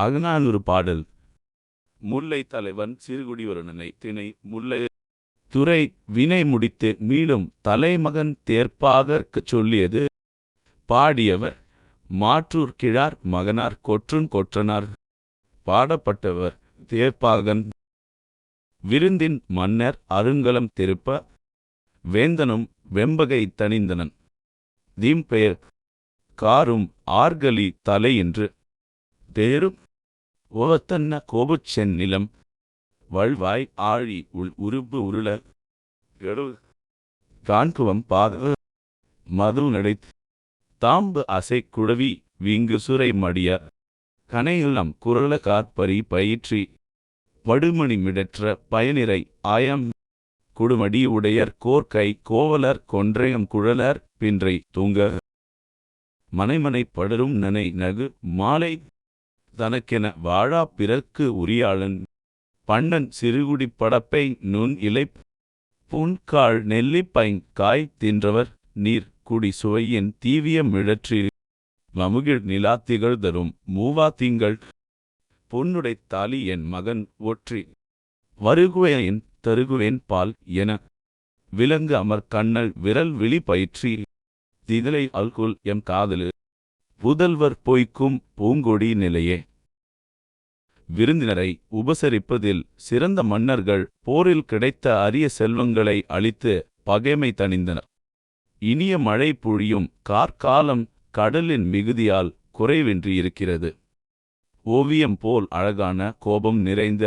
அகநானூறு பாடல். முல்லை தலைவன் சிறுகுடிவருணனை திணை முல்லை துறை வினை முடித்து மீளும் தலைமகன் தேர்ப்பாகற்கச் சொல்லியது. பாடியவர் மாற்றூர் கிழார் மகனார் கொற்றுன் கொற்றனார். பாடப்பட்டவர் தேர்ப்பாகன். விருந்தின் மன்னர் அருங்கலம் திருப்ப. வேந்தனும் வெம்பகை தணிந்தனன். தீம்பெயர். காரும் ஆர்கலி தலை என்று தேரும் ஓவத்தன்ன கோபுச் செந்நிலம் வள்வாய் ஆழி உள் உருபு உருள கெடு காண்குவம் பாக மது நடைத் தாம்பு அசை குழவி வீங்கு சுரை மடிய கனையுளம் குரல காற்பரி பயிற்றி வடுமணி மிடற்ற பயனிரை ஆயம் குடுமடி உடையர் கோர்க்கை கோவலர் கொன்றையம் குழலர் பின்றை தூங்க மனைமனை படரும் நனை நகு மாலை தனக்கென வாழா பிறர்க்கு உரியாளன். பண்ணன் சிறுகுடி படப்பை நுண் இலை புன்காள் நெல்லிப்பைங் காய் தின்றவர். நீர் குடி சுவையின் தீவிய மிழற்றில் மமுகிழ் நிலா திகழ்தரும் மூவா திங்கள். பொன்னுடைத் தாலி என் மகன் ஒற்றி வருகுவேன் தருகுவேன் பால் என விலங்கு அமர் கண்ணல் விரல் விழி பயிற்றி. திதலை அல்குல் எம் காதலு புதல்வர் பொய்க்கும் பூங்கொடி நிலையே. விருந்தினரை உபசரிப்பதில் சிறந்த மன்னர்கள் போரில் கிடைத்த அரிய செல்வங்களை அழித்து பகைமை தணிந்தனர். இனிய மழை பொழியும் கார்காலம் கடலின் மிகுதியால் குறைவின்றி இருக்கிறது. ஓவியம் போல் அழகான கோபம் நிறைந்த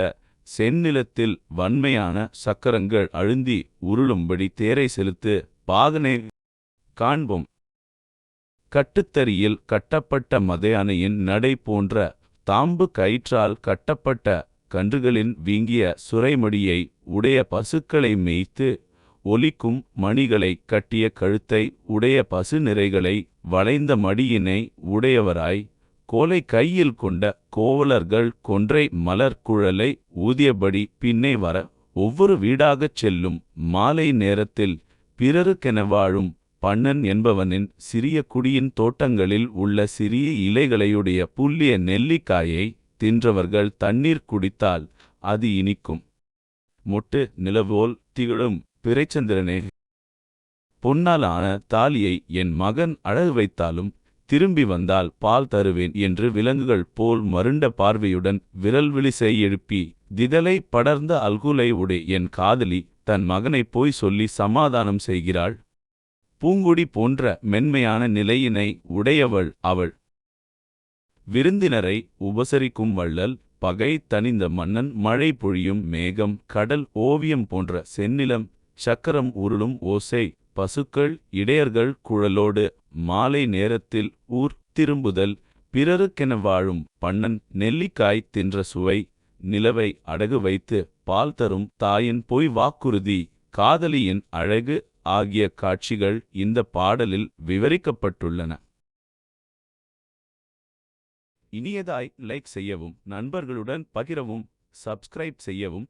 செந்நிலத்தில் வன்மையான சக்கரங்கள் அழுந்தி உருளும்படி தேரை செலுத்து பாகனை காண்போம். கட்டுத்தறியில் கட்டப்பட்ட மதையானையின் நடை போன்ற தாம்பு கயிற்றால் கட்டப்பட்ட கன்றுகளின் வீங்கிய சுரைமடியை உடைய பசுக்களை மேய்த்து ஒலிக்கும் மணிகளை கட்டிய கழுத்தை உடைய பசு நிறைகளை வளைந்த மடியினை உடையவராய் கோலை கையில் கொண்ட கோவலர்கள் கொன்றை மலர் குழலை ஊதியபடி பின்னே வர ஒவ்வொரு வீடாகச் செல்லும் மாலை நேரத்தில் பிறருக்கென வாழும் பண்ணன் என்பவனின் சிறிய குடியின் தோட்டங்களில் உள்ள சிறிய இலைகளையுடைய புல்லிய நெல்லிக்காயை தின்றவர்கள் தண்ணீர் குடித்தால் அது இனிக்கும். மொட்டு நிலவோல் திகழும் பிறைச்சந்திரனே. பொன்னாலான தாலியை என் மகன் அழகு வைத்தாலும் திரும்பி வந்தால் பால் தருவேன் என்று விலங்குகள் போல் மருண்ட பார்வையுடன் விரல் விழிசை எழுப்பி திதலை படர்ந்த அல்குலை உடை என் காதலி தன் மகனை போய் சொல்லி சமாதானம் செய்கிறாள். பூங்குடி போன்ற மென்மையான நிலையினை உடையவள் அவள். விருந்தினரை உபசரிக்கும் வள்ளல் பகை தனிந்த மன்னன் மழை பொழியும் மேகம் கடல் ஓவியம் போன்ற செந்நிலம் சக்கரம் உருளும் ஓசை பசுக்கள் இடையர்கள் குழலோடு மாலை நேரத்தில் ஊர் திரும்புதல் பிறருக்கென வாழும் பண்ணன் நெல்லிக்காய் தின்ற சுவை நிலவை அடகு வைத்து பால் தரும் தாயின் பொய் வாக்குறுதி காதலியின் அழகு ஆகிய காட்சிகள் இந்த பாடலில் விவரிக்கப்பட்டுள்ளன. இனியதாய் லைக் செய்யவும் நண்பர்களுடன் பகிரவும் சப்ஸ்கிரைப் செய்யவும்